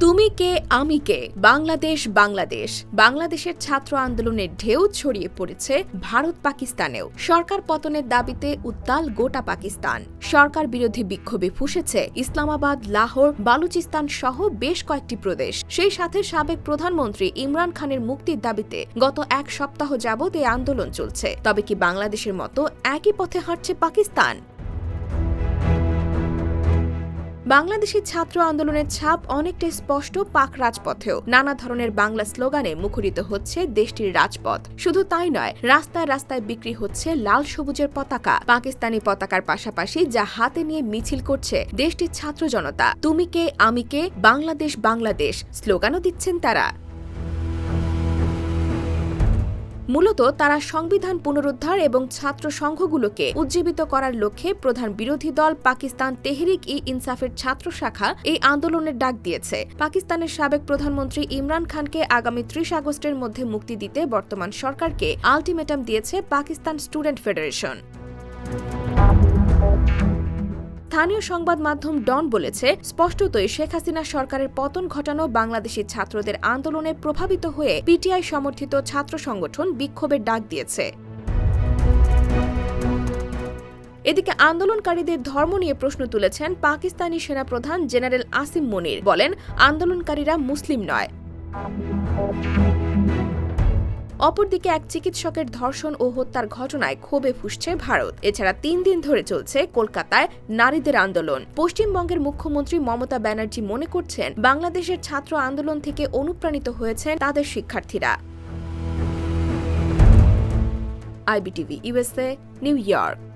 তুমি কে, আমি কে? বাংলাদেশ বাংলাদেশ। বাংলাদেশের ছাত্র আন্দোলনের ঢেউ ছড়িয়ে পড়েছে ভারত পাকিস্তানেও। সরকার পতনের দাবিতে উত্তাল গোটা পাকিস্তান। সরকার বিরোধী বিক্ষোভে ফুসেছে ইসলামাবাদ, লাহোর, বালুচিস্তান সহ বেশ কয়েকটি প্রদেশ। সেই সাথে সাবেক প্রধানমন্ত্রী ইমরান খানের মুক্তির দাবিতে গত এক সপ্তাহ যাবৎ এই আন্দোলন চলছে। তবে কি বাংলাদেশের মতো একই পথে হাঁটছে পাকিস্তান? বাংলাদেশি ছাত্র আন্দোলনের ছাপ অনেকটাই স্পষ্ট পাক রাজপথেও। নানা ধরনের বাংলা স্লোগানে মুখরিত হচ্ছে দেশটির রাজপথ। শুধু তাই নয়, রাস্তায় রাস্তায় বিক্রি হচ্ছে লাল সবুজের পতাকা। পাকিস্তানি পতাকার পাশাপাশি যা হাতে নিয়ে মিছিল করছে দেশটির ছাত্র জনতা। তুমি কে, আমি কে, বাংলাদেশ বাংলাদেশ, স্লোগানও দিচ্ছেন তারা। মূলত তারা সংবিধান পুনরুদ্ধার এবং ছাত্র সংঘগুলোকে উজ্জীবিত করার লক্ষ্যে প্রধান বিরোধী দল পাকিস্তান তেহরিক ই ইনসাফের ছাত্র শাখা এই আন্দোলনের ডাক দিয়েছে। পাকিস্তানের সাবেক প্রধানমন্ত্রী ইমরান খানকে আগামী ত্রিশ আগস্টের মধ্যে মুক্তি দিতে বর্তমান সরকারকে আলটিমেটাম দিয়েছে পাকিস্তান স্টুডেন্ট ফেডারেশন। স্থানীয় সংবাদ মাধ্যম ডন বলেছে, স্পষ্টতই শেখ হাসিনা সরকারের পতন ঘটানো বাংলাদেশি ছাত্রদের আন্দোলনে প্রভাবিত হয়ে পিটিআই সমর্থিত ছাত্র সংগঠন বিক্ষোভের ডাক দিয়েছে। এদিকে আন্দোলনকারীদের ধর্ম নিয়ে প্রশ্ন তুলেছেন পাকিস্তানি সেনাপ্রধান জেনারেল আসিম মনির। বলেন, আন্দোলনকারীরা মুসলিম নয়। অপরদিকে এক চিকিৎসকের ধর্ষণ ও হত্যার ঘটনায় ক্ষোভে ফুসছে ভারত। এছাড়া তিন দিন ধরে চলছে কলকাতায় নারীদের আন্দোলন। পশ্চিমবঙ্গের মুখ্যমন্ত্রী মমতা ব্যানার্জি মনে করছেন, বাংলাদেশের ছাত্র আন্দোলন থেকে অনুপ্রাণিত হয়েছেন তাদের শিক্ষার্থীরা। IBTV USA New York.